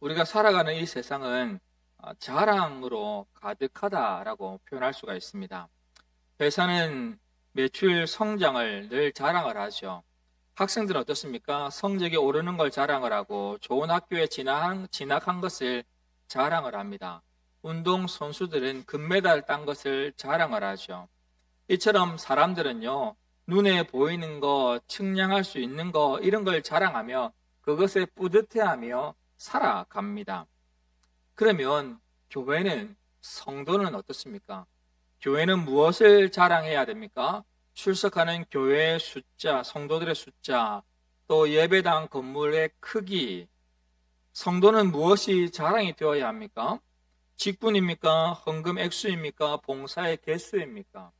우리가 살아가는 이 세상은 어, 자랑으로 가득하다라고 표현할 수가 있습니다. 회사는 매출 성장을 늘 자랑을 하죠. 학생들은 어떻습니까? 성적이 오르는 걸 자랑을 하고 좋은 학교에 진학한, 진학한 것을 자랑을 합니다. 운동 선수들은 금메달 딴 것을 자랑을 하죠. 이처럼 사람들은요, 눈에 보이는 거, 측량할 수 있는 거, 이런 걸 자랑하며 그것에 뿌듯해하며 살아갑니다. 그러면 교회는, 성도는 어떻습니까? 교회는 무엇을 자랑해야 됩니까? 출석하는 교회의 숫자, 성도들의 숫자, 또 예배당 건물의 크기, 성도는 무엇이 자랑이 되어야 합니까? 직분입니까? 헌금 액수입니까? 봉사의 개수입니까?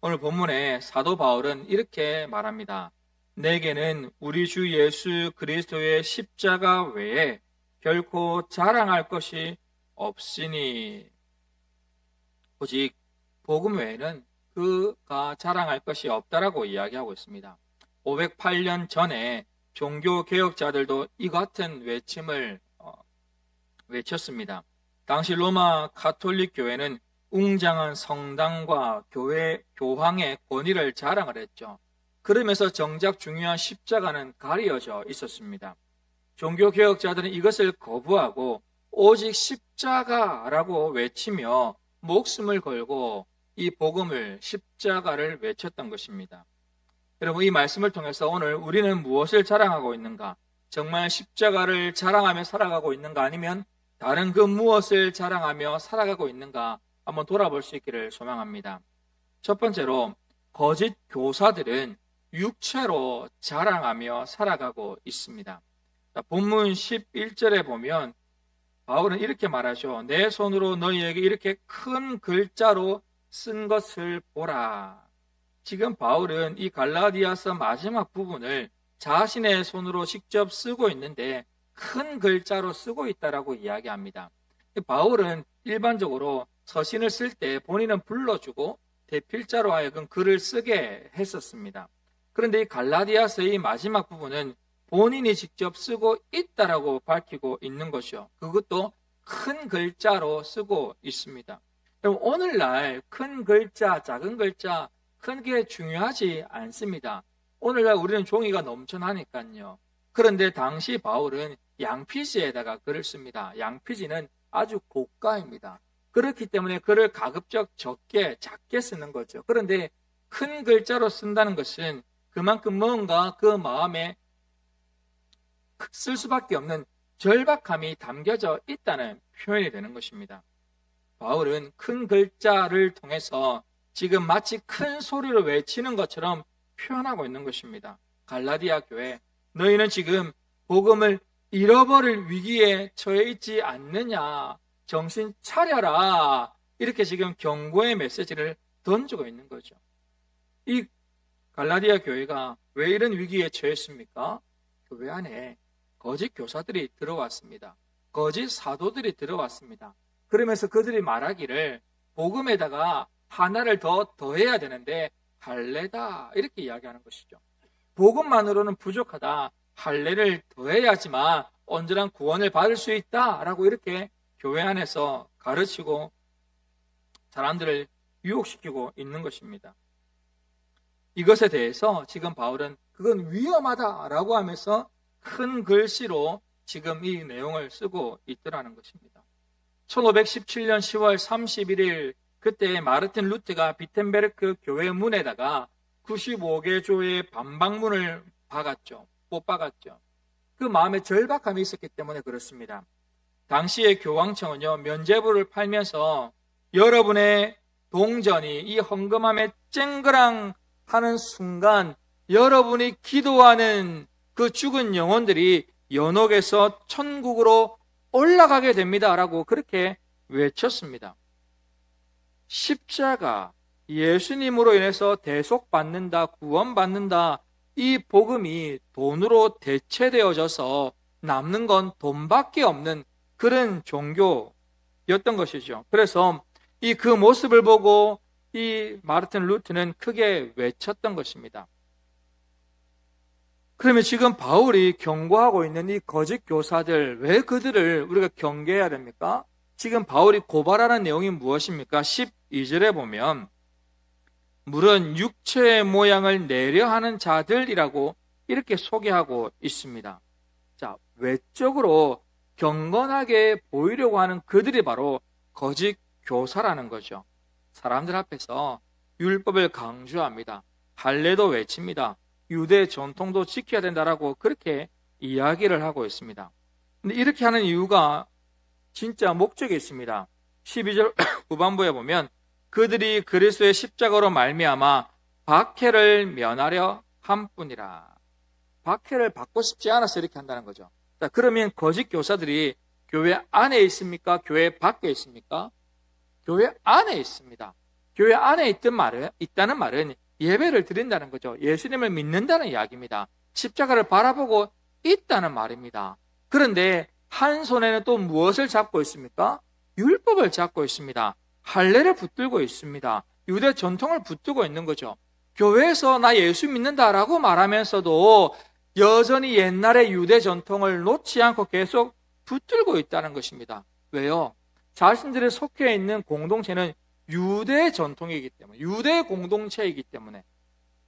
오늘 본문에 사도 바울은 이렇게 말합니다. 내게는 우리 주 예수 그리스도의 십자가 외에 결코 자랑할 것이 없으니 오직 복음 외에는 그가 자랑할 것이 없다라고 이야기하고 있습니다. 508년 전에 종교 개혁자들도 이 같은 외침을 어, 외쳤습니다. 당시 로마 카톨릭 교회는 웅장한 성당과 교회 교황의 권위를 자랑을 했죠. 그러면서 정작 중요한 십자가는 가려져 있었습니다. 종교 개혁자들은 이것을 거부하고 오직 십자가라고 외치며 목숨을 걸고 이 복음을 십자가를 외쳤던 것입니다. 여러분 이 말씀을 통해서 오늘 우리는 무엇을 자랑하고 있는가? 정말 십자가를 자랑하며 살아가고 있는가 아니면 다른 그 무엇을 자랑하며 살아가고 있는가 한번 돌아볼 수 있기를 소망합니다. 첫 번째로 거짓 교사들은 육체로 자랑하며 살아가고 있습니다. 자, 본문 11절에 보면 바울은 이렇게 말하죠. 내 손으로 너희에게 이렇게 큰 글자로 쓴 것을 보라. 지금 바울은 이 갈라디아서 마지막 부분을 자신의 손으로 직접 쓰고 있는데 큰 글자로 쓰고 있다라고 이야기합니다. 바울은 일반적으로 서신을 쓸 때 본인은 불러주고 대필자로 하여금 글을 쓰게 했었습니다. 그런데 이 갈라디아서의 마지막 부분은 본인이 직접 쓰고 있다라고 밝히고 있는 것이요. 그것도 큰 글자로 쓰고 있습니다. 그럼 오늘날 큰 글자, 작은 글자, 큰 게 중요하지 않습니다. 오늘날 우리는 종이가 넘쳐나니까요. 그런데 당시 바울은 양피지에다가 글을 씁니다. 양피지는 아주 고가입니다. 그렇기 때문에 글을 가급적 적게, 작게 쓰는 거죠. 그런데 큰 글자로 쓴다는 것은 그만큼 뭔가 그 마음에 쓸 수밖에 없는 절박함이 담겨져 있다는 표현이 되는 것입니다. 바울은 큰 글자를 통해서 지금 마치 큰 소리로 외치는 것처럼 표현하고 있는 것입니다. 갈라디아 교회, 너희는 지금 복음을 잃어버릴 위기에 처해 있지 않느냐. 정신 차려라. 이렇게 지금 경고의 메시지를 던지고 있는 거죠. 이 갈라디아 교회가 왜 이런 위기에 처했습니까? 교회 안에 거짓 교사들이 들어왔습니다. 거짓 사도들이 들어왔습니다. 그러면서 그들이 말하기를 복음에다가 하나를 더 더해야 되는데 할례다 이렇게 이야기하는 것이죠. 복음만으로는 부족하다. 할례를 더해야지만 온전한 구원을 받을 수 있다라고 이렇게 교회 안에서 가르치고 사람들을 유혹시키고 있는 것입니다. 이것에 대해서 지금 바울은 그건 위험하다라고 하면서 큰 글씨로 지금 이 내용을 쓰고 있더라는 것입니다. 1517년 10월 31일 그때 마르틴 루트가 비텐베르크 교회 문에다가 95개 조의 반박문을 박았죠. 못 박았죠. 그 마음에 절박함이 있었기 때문에 그렇습니다. 당시의 교황청은요, 면제부를 팔면서 여러분의 동전이 이 헌금함에 쨍그랑 하는 순간 여러분이 기도하는 그 죽은 영혼들이 연옥에서 천국으로 올라가게 됩니다. 라고 그렇게 외쳤습니다. 십자가, 예수님으로 인해서 대속받는다, 구원받는다, 이 복음이 돈으로 대체되어져서 남는 건 돈밖에 없는 그런 종교였던 것이죠. 그래서 이 그 모습을 보고 이 마르틴 루트는 크게 외쳤던 것입니다. 그러면 지금 바울이 경고하고 있는 이 거짓 교사들, 왜 그들을 우리가 경계해야 됩니까? 지금 바울이 고발하는 내용이 무엇입니까? 12절에 보면, 물은 육체의 모양을 내려 하는 자들이라고 이렇게 소개하고 있습니다. 자, 외적으로 경건하게 보이려고 하는 그들이 바로 거짓 교사라는 거죠. 사람들 앞에서 율법을 강조합니다. 할례도 외칩니다. 유대 전통도 지켜야 된다라고 그렇게 이야기를 하고 있습니다. 근데 이렇게 하는 이유가 진짜 목적이 있습니다. 12절 후반부에 보면 그들이 그리스도의 십자가로 말미암아 박해를 면하려 함뿐이라. 박해를 받고 싶지 않아서 이렇게 한다는 거죠. 자, 그러면 거짓 교사들이 교회 안에 있습니까? 교회 밖에 있습니까? 교회 안에 있습니다. 교회 안에 있던 말은, 있다는 말은 예배를 드린다는 거죠. 예수님을 믿는다는 이야기입니다. 십자가를 바라보고 있다는 말입니다. 그런데 한 손에는 또 무엇을 잡고 있습니까? 율법을 잡고 있습니다. 할례를 붙들고 있습니다. 유대 전통을 붙들고 있는 거죠. 교회에서 나 예수 믿는다라고 말하면서도 여전히 옛날의 유대 전통을 놓지 않고 계속 붙들고 있다는 것입니다. 왜요? 자신들이 속해 있는 공동체는 유대 전통이기 때문에, 유대 공동체이기 때문에.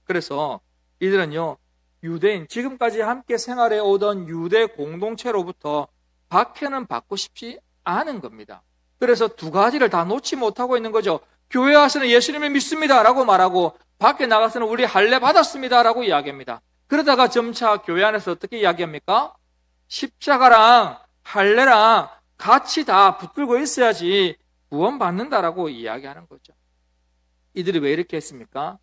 그래서 이들은요, 유대인, 지금까지 함께 생활해 오던 유대 공동체로부터 박해는 받고 싶지 않은 겁니다. 그래서 두 가지를 다 놓지 못하고 있는 거죠. 교회 와서는 예수님을 믿습니다. 라고 말하고, 밖에 나가서는 우리 할례 받았습니다. 라고 이야기합니다. 그러다가 점차 교회 안에서 어떻게 이야기합니까? 십자가랑 할례랑 같이 다 붙들고 있어야지 구원받는다라고 이야기하는 거죠. 이들이 왜 이렇게 했습니까?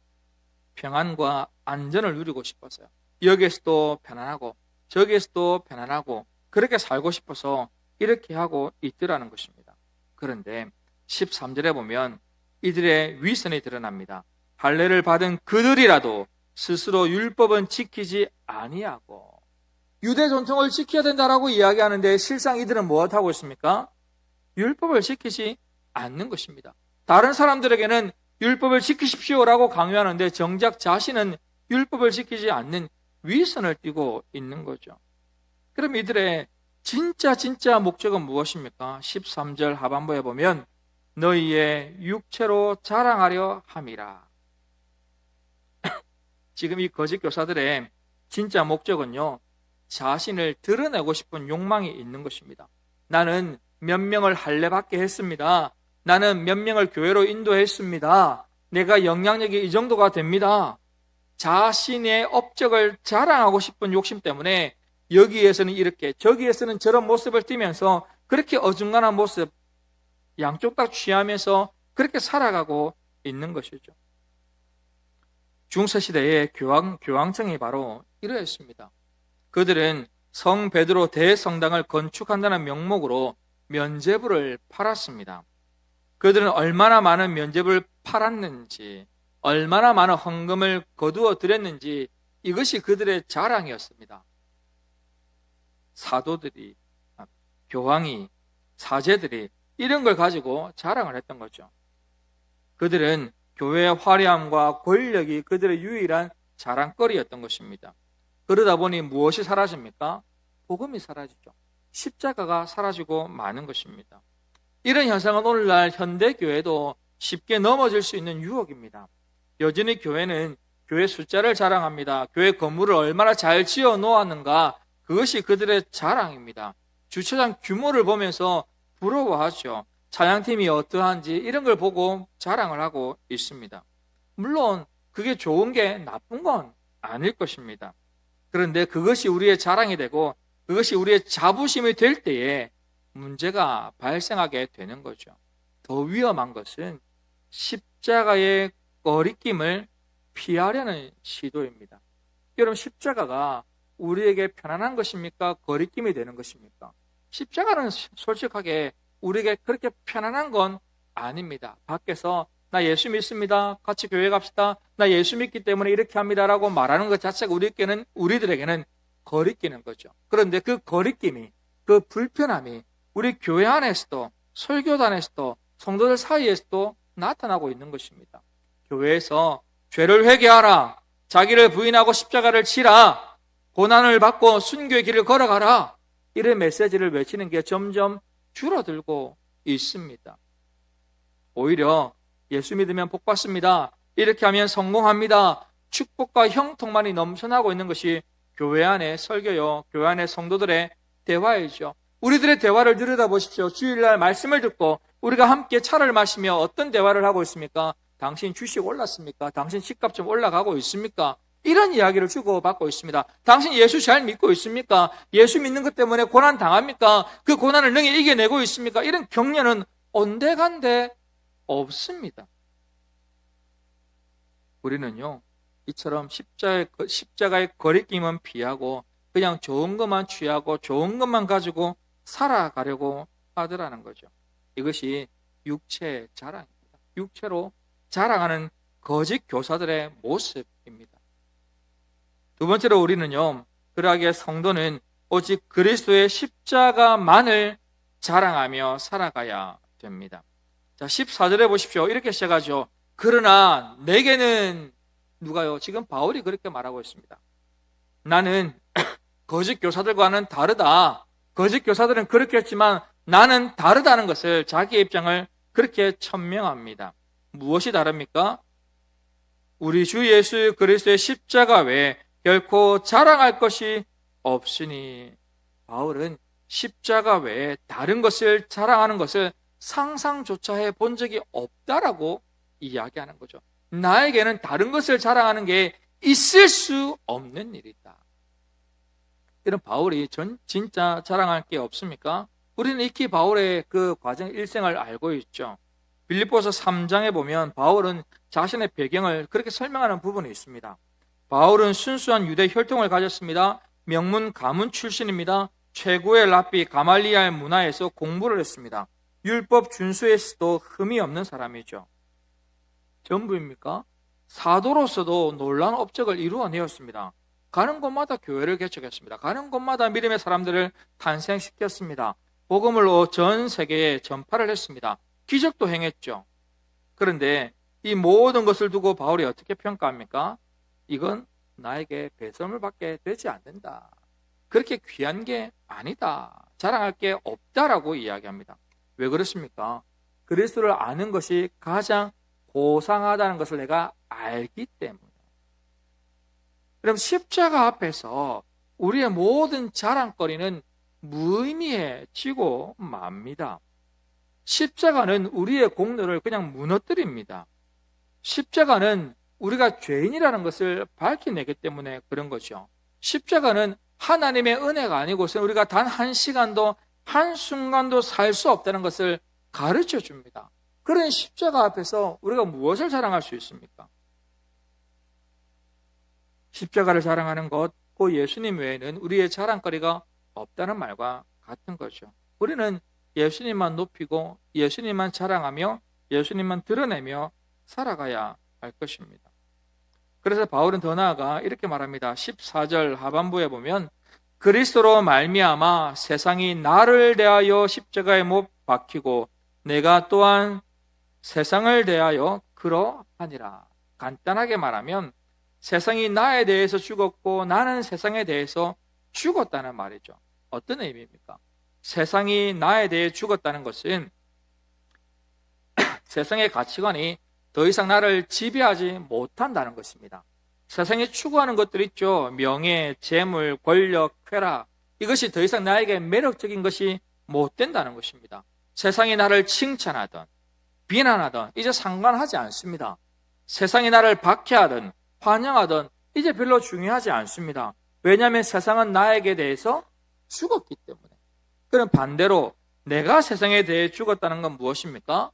평안과 안전을 누리고 싶어서요. 여기에서도 편안하고 저기에서도 편안하고 그렇게 살고 싶어서 이렇게 하고 있더라는 것입니다. 그런데 13절에 보면 이들의 위선이 드러납니다. 할례를 받은 그들이라도 스스로 율법은 지키지 아니하고 유대 전통을 지켜야 된다라고 이야기하는데 실상 이들은 무엇하고 있습니까? 율법을 지키지 않는 것입니다. 다른 사람들에게는 율법을 지키십시오라고 강요하는데 정작 자신은 율법을 지키지 않는 위선을 띠고 있는 거죠. 그럼 이들의 진짜 진짜 목적은 무엇입니까? 13절 하반부에 보면 너희의 육체로 자랑하려 함이라. 지금 이 거짓 교사들의 진짜 목적은요. 자신을 드러내고 싶은 욕망이 있는 것입니다. 나는 몇 명을 할례받게 했습니다. 나는 몇 명을 교회로 인도했습니다. 내가 영향력이 이 정도가 됩니다. 자신의 업적을 자랑하고 싶은 욕심 때문에 여기에서는 이렇게 저기에서는 저런 모습을 띠면서 그렇게 어중간한 모습 양쪽 다 취하면서 그렇게 살아가고 있는 것이죠. 중세시대의 교황, 교황청이 바로 이러했습니다. 그들은 성 베드로 대성당을 건축한다는 명목으로 면제부를 팔았습니다. 그들은 얼마나 많은 면제부를 팔았는지, 얼마나 많은 헌금을 거두어 드렸는지 이것이 그들의 자랑이었습니다. 사도들이, 교황이, 사제들이 이런 걸 가지고 자랑을 했던 거죠. 그들은 교회의 화려함과 권력이 그들의 유일한 자랑거리였던 것입니다. 그러다 보니 무엇이 사라집니까? 복음이 사라지죠. 십자가가 사라지고 마는 것입니다. 이런 현상은 오늘날 현대 교회도 쉽게 넘어질 수 있는 유혹입니다. 여전히 교회는 교회 숫자를 자랑합니다. 교회 건물을 얼마나 잘 지어 놓았는가 그것이 그들의 자랑입니다. 주차장 규모를 보면서 부러워하죠. 찬양팀이 어떠한지 이런 걸 보고 자랑을 하고 있습니다. 물론 그게 좋은 게 나쁜 건 아닐 것입니다. 그런데 그것이 우리의 자랑이 되고 그것이 우리의 자부심이 될 때에 문제가 발생하게 되는 거죠. 더 위험한 것은 십자가의 꺼리낌을 피하려는 시도입니다. 여러분 십자가가 우리에게 편안한 것입니까? 거리낌이 되는 것입니까? 십자가는 솔직하게 우리에게 그렇게 편안한 건 아닙니다. 밖에서 나 예수 믿습니다. 같이 교회 갑시다. 나 예수 믿기 때문에 이렇게 합니다라고 말하는 것 자체가 우리에게는 우리들에게는 거리끼는 거죠. 그런데 그 거리낌이 그 불편함이 우리 교회 안에서도 설교단에서도 성도들 사이에서도 나타나고 있는 것입니다. 교회에서 죄를 회개하라. 자기를 부인하고 십자가를 치라. 고난을 받고 순교의 길을 걸어가라. 이런 메시지를 외치는 게 점점 줄어들고 있습니다. 오히려 예수 믿으면 복 받습니다. 이렇게 하면 성공합니다. 축복과 형통만이 넘쳐나고 있는 것이 교회 안의 설교요, 교회 안의 성도들의 대화이죠. 우리들의 대화를 들여다보십시오. 주일날 말씀을 듣고 우리가 함께 차를 마시며 어떤 대화를 하고 있습니까? 당신 주식 올랐습니까? 당신 집값 좀 올라가고 있습니까? 이런 이야기를 주고받고 있습니다. 당신 예수 잘 믿고 있습니까? 예수 믿는 것 때문에 고난 당합니까? 그 고난을 능히 이겨내고 있습니까? 이런 격려는 온데간데 없습니다. 우리는요, 이처럼 십자가의, 거리낌은 피하고 그냥 좋은 것만 취하고 좋은 것만 가지고 살아가려고 하더라는 거죠. 이것이 육체의 자랑입니다. 육체로 자랑하는 거짓 교사들의 모습입니다. 두 번째로 우리는요, 그러하게 성도는 오직 그리스도의 십자가만을 자랑하며 살아가야 됩니다. 자, 14절에 보십시오. 이렇게 시작하죠. 그러나 내게는 누가요? 지금 바울이 그렇게 말하고 있습니다. 나는 거짓 교사들과는 다르다. 거짓 교사들은 그렇게 했지만 나는 다르다는 것을 자기의 입장을 그렇게 천명합니다. 무엇이 다릅니까? 우리 주 예수 그리스도의 십자가 외에 결코 자랑할 것이 없으니 바울은 십자가 외에 다른 것을 자랑하는 것을 상상조차 해 본 적이 없다라고 이야기하는 거죠. 나에게는 다른 것을 자랑하는 게 있을 수 없는 일이다. 이런 바울이 전 진짜 자랑할 게 없습니까? 우리는 익히 바울의 그 과정 일생을 알고 있죠. 빌립보서 3장에 보면 바울은 자신의 배경을 그렇게 설명하는 부분이 있습니다. 바울은 순수한 유대 혈통을 가졌습니다. 명문 가문 출신입니다. 최고의 랍비 가말리아의 문화에서 공부를 했습니다. 율법 준수에서도 흠이 없는 사람이죠. 전부입니까? 사도로서도 놀라운 업적을 이루어내었습니다. 가는 곳마다 교회를 개척했습니다. 가는 곳마다 믿음의 사람들을 탄생시켰습니다. 복음을 전 세계에 전파를 했습니다. 기적도 행했죠. 그런데 이 모든 것을 두고 바울이 어떻게 평가합니까? 이건 나에게 배설물 밖에 되지 않는다. 그렇게 귀한 게 아니다. 자랑할 게 없다라고 이야기합니다. 왜 그렇습니까? 그리스도를 아는 것이 가장 고상하다는 것을 내가 알기 때문에. 그럼 십자가 앞에서 우리의 모든 자랑거리는 무의미해지고 맙니다. 십자가는 우리의 공로를 그냥 무너뜨립니다. 십자가는 우리가 죄인이라는 것을 밝혀내기 때문에 그런 거죠. 십자가는 하나님의 은혜가 아니고서 우리가 단 한 시간도 한순간도 살 수 없다는 것을 가르쳐 줍니다. 그런 십자가 앞에서 우리가 무엇을 자랑할 수 있습니까? 십자가를 자랑하는 것, 그 예수님 외에는 우리의 자랑거리가 없다는 말과 같은 거죠. 우리는 예수님만 높이고 예수님만 자랑하며 예수님만 드러내며 살아가야 할 것입니다. 그래서 바울은 더 나아가 이렇게 말합니다. 14절 하반부에 보면 그리스도로 말미암아 세상이 나를 대하여 십자가에 못 박히고 내가 또한 세상을 대하여 그러하니라. 간단하게 말하면 세상이 나에 대해서 죽었고 나는 세상에 대해서 죽었다는 말이죠. 어떤 의미입니까? 세상이 나에 대해 죽었다는 것은 세상의 가치관이 더 이상 나를 지배하지 못한다는 것입니다. 세상에 추구하는 것들 있죠. 명예, 재물, 권력, 쾌락. 이것이 더 이상 나에게 매력적인 것이 못 된다는 것입니다. 세상이 나를 칭찬하던, 비난하던, 이제 상관하지 않습니다. 세상이 나를 박해하든, 환영하든, 이제 별로 중요하지 않습니다. 왜냐하면 세상은 나에게 대해서 죽었기 때문에. 그럼 반대로 내가 세상에 대해 죽었다는 건 무엇입니까?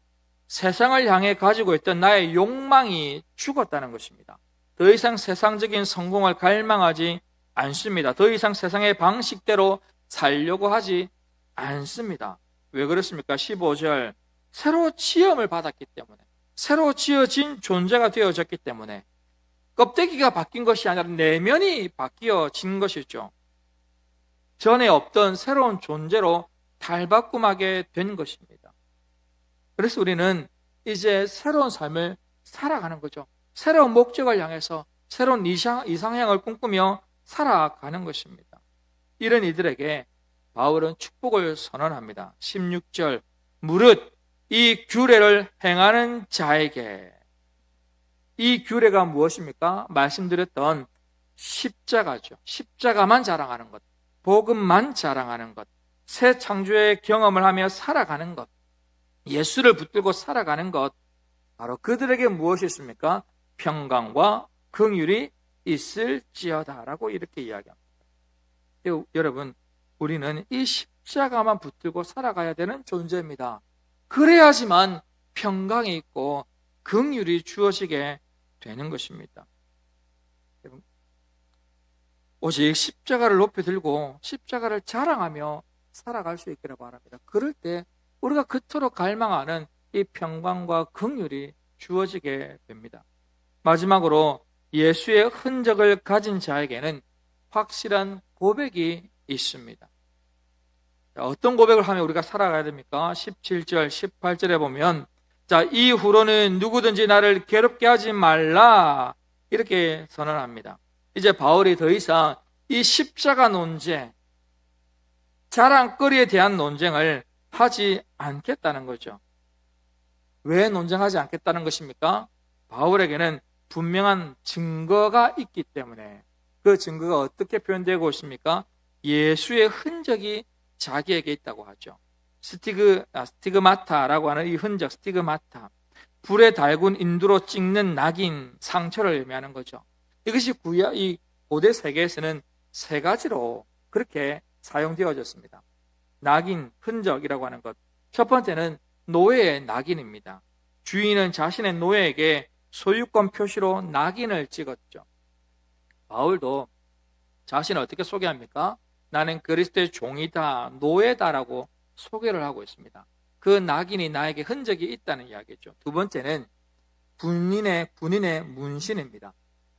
세상을 향해 가지고 있던 나의 욕망이 죽었다는 것입니다. 더 이상 세상적인 성공을 갈망하지 않습니다. 더 이상 세상의 방식대로 살려고 하지 않습니다. 왜 그렇습니까? 15절. 새로 지음을 받았기 때문에, 새로 지어진 존재가 되어졌기 때문에, 껍데기가 바뀐 것이 아니라 내면이 바뀌어진 것이죠. 전에 없던 새로운 존재로 달바꿈하게 된 것입니다. 그래서 우리는 이제 새로운 삶을 살아가는 거죠. 새로운 목적을 향해서 새로운 이상, 이상향을 꿈꾸며 살아가는 것입니다. 이런 이들에게 바울은 축복을 선언합니다. 16절 무릇 이 규례를 행하는 자에게 이 규례가 무엇입니까? 말씀드렸던 십자가죠. 십자가만 자랑하는 것, 복음만 자랑하는 것, 새 창조의 경험을 하며 살아가는 것, 예수를 붙들고 살아가는 것, 바로 그들에게 무엇이 있습니까? 평강과 긍휼이 있을지어다라고 이렇게 이야기합니다. 여러분, 우리는 이 십자가만 붙들고 살아가야 되는 존재입니다. 그래야지만 평강이 있고 긍휼이 주어지게 되는 것입니다. 오직 십자가를 높이 들고 십자가를 자랑하며 살아갈 수 있기를 바랍니다. 그럴 때 우리가 그토록 갈망하는 이 평강과 긍휼이 주어지게 됩니다. 마지막으로 예수의 흔적을 가진 자에게는 확실한 고백이 있습니다. 어떤 고백을 하면 우리가 살아가야 됩니까? 17절, 18절에 보면 자, 이후로는 누구든지 나를 괴롭게 하지 말라. 이렇게 선언합니다. 이제 바울이 더 이상 이 십자가 논쟁, 자랑거리에 대한 논쟁을 하지 않겠다는 거죠. 왜 논쟁하지 않겠다는 것입니까? 바울에게는 분명한 증거가 있기 때문에 그 증거가 어떻게 표현되고 있습니까? 예수의 흔적이 자기에게 있다고 하죠. 스티그, 아, 스티그마타라고 하는 이 흔적, 스티그마타. 불에 달군 인두로 찍는 낙인, 상처를 의미하는 거죠. 이것이 구야, 이 고대 세계에서는 세 가지로 그렇게 사용되어졌습니다. 낙인, 흔적이라고 하는 것. 첫 번째는 노예의 낙인입니다. 주인은 자신의 노예에게 소유권 표시로 낙인을 찍었죠. 바울도 자신을 어떻게 소개합니까? 나는 그리스도의 종이다, 노예다라고 소개를 하고 있습니다. 그 낙인이 나에게 흔적이 있다는 이야기죠. 두 번째는 군인의 군인의 문신입니다.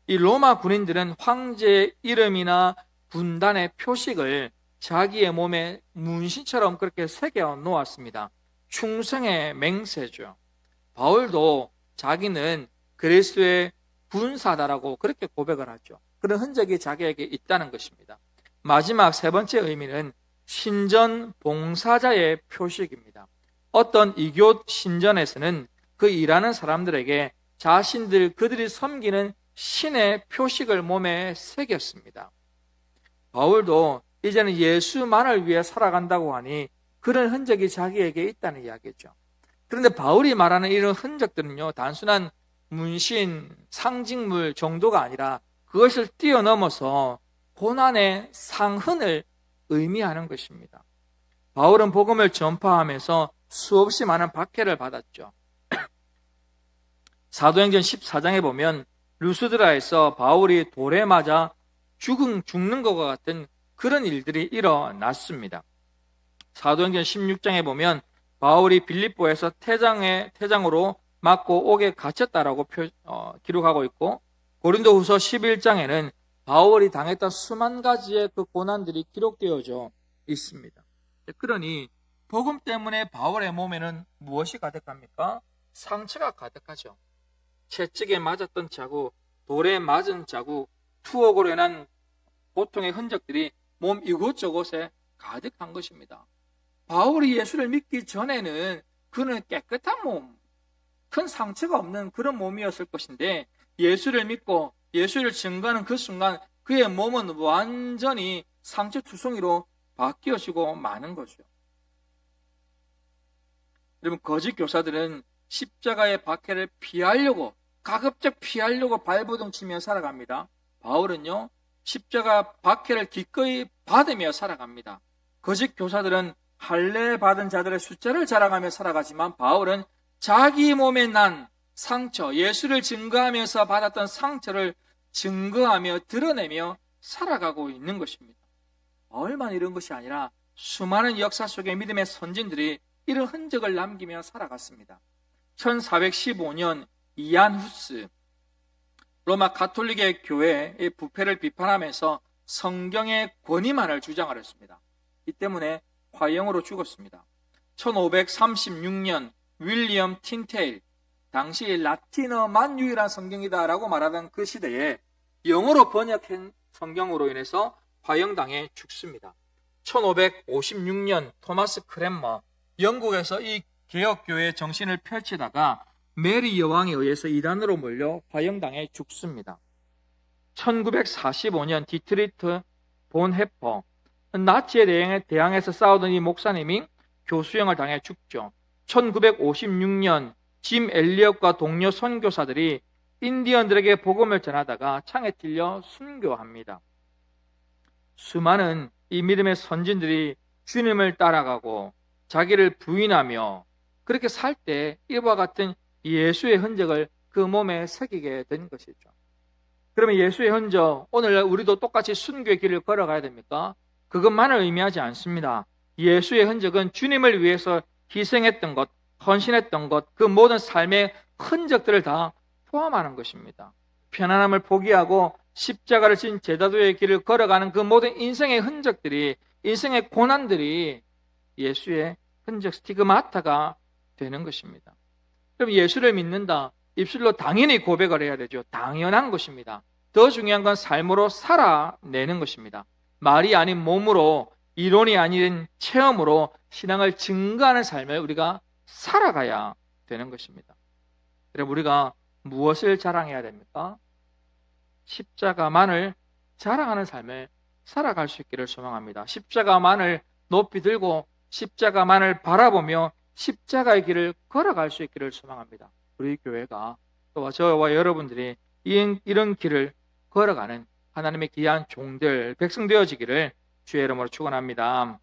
이 로마 군인들은 황제의 이름이나 군단의 표식을 자기의 몸에 문신처럼 그렇게 새겨 놓았습니다. 충성의 맹세죠. 바울도 자기는 그리스도의 군사다라고 그렇게 고백을 하죠. 그런 흔적이 자기에게 있다는 것입니다. 마지막 세 번째 의미는 신전 봉사자의 표식입니다. 어떤 이교 신전에서는 그 일하는 사람들에게 자신들 그들이 섬기는 신의 표식을 몸에 새겼습니다. 바울도 이제는 예수만을 위해 살아간다고 하니 그런 흔적이 자기에게 있다는 이야기죠. 그런데 바울이 말하는 이런 흔적들은요, 단순한 문신, 상징물 정도가 아니라 그것을 뛰어넘어서 고난의 상흔을 의미하는 것입니다. 바울은 복음을 전파하면서 수없이 많은 박해를 받았죠. 사도행전 14장에 보면 루스드라에서 바울이 돌에 맞아 죽은, 죽는 것과 같은 그런 일들이 일어났습니다. 사도행전 16장에 보면 바울이 빌립보에서 태장에, 태장으로 맞고 옥에 갇혔다라고 표, 어, 기록하고 있고 고린도 후서 11장에는 바울이 당했던 수만 가지의 그 고난들이 기록되어져 있습니다. 그러니 복음 때문에 바울의 몸에는 무엇이 가득합니까? 상처가 가득하죠. 채찍에 맞았던 자국, 돌에 맞은 자국, 투옥으로 인한 고통의 흔적들이 몸 이곳저곳에 가득한 것입니다. 바울이 예수를 믿기 전에는 그는 깨끗한 몸, 큰 상처가 없는 그런 몸이었을 것인데 예수를 믿고 예수를 증거하는 그 순간 그의 몸은 완전히 상처투성이로 바뀌어지고 마는 거죠. 여러분 거짓 교사들은 십자가의 박해를 피하려고 가급적 피하려고 발버둥 치며 살아갑니다. 바울은요 십자가 박해를 기꺼이 받으며 살아갑니다. 거짓 교사들은 할례 받은 자들의 숫자를 자랑하며 살아가지만 바울은 자기 몸에 난 상처, 예수를 증거하면서 받았던 상처를 증거하며 드러내며 살아가고 있는 것입니다. 얼만 이런 것이 아니라 수많은 역사 속의 믿음의 선진들이 이런 흔적을 남기며 살아갔습니다. 1415년 이안 후스 로마 가톨릭의 교회의 부패를 비판하면서 성경의 권위만을 주장을 했습니다. 이 때문에 화형으로 죽었습니다. 1536년 윌리엄 틴테일 당시 라틴어만 유일한 성경이다라고 말하던 그 시대에 영어로 번역한 성경으로 인해서 화형당해 죽습니다. 1556년 토마스 크랜머 영국에서 이 개혁교회 정신을 펼치다가 메리 여왕에 의해서 이단으로 몰려 화형당해 죽습니다. 1945년 디트리트 본 해퍼 나치에 대항해- 대항해서 싸우던 이 목사님이 교수형을 당해 죽죠. 1956년 짐 엘리엇과 동료 선교사들이 인디언들에게 복음을 전하다가 창에 찔려 순교합니다. 수많은 이 믿음의 선진들이 주님을 따라가고 자기를 부인하며 그렇게 살 때 이와 같은 예수의 흔적을 그 몸에 새기게 된 것이죠. 그러면 예수의 흔적, 오늘 우리도 똑같이 순교의 길을 걸어가야 됩니까? 그것만을 의미하지 않습니다. 예수의 흔적은 주님을 위해서 희생했던 것, 헌신했던 것, 그 모든 삶의 흔적들을 다 포함하는 것입니다. 편안함을 포기하고 십자가를 진 제자도의 길을 걸어가는 그 모든 인생의 흔적들이, 인생의 고난들이 예수의 흔적 스티그마타가 되는 것입니다. 그럼 예수를 믿는다. 입술로 당연히 고백을 해야 되죠. 당연한 것입니다. 더 중요한 건 삶으로 살아내는 것입니다. 말이 아닌 몸으로 이론이 아닌 체험으로 신앙을 증거하는 삶을 우리가 살아가야 되는 것입니다. 그럼 우리가 무엇을 자랑해야 됩니까? 십자가만을 자랑하는 삶을 살아갈 수 있기를 소망합니다. 십자가만을 높이 들고 십자가만을 바라보며 십자가의 길을 걸어갈 수 있기를 소망합니다. 우리 교회가 또 저와 여러분들이 이- 이런 길을 걸어가는 하나님의 귀한 종들, 백성 되어지기를 주의 이름으로 축원합니다.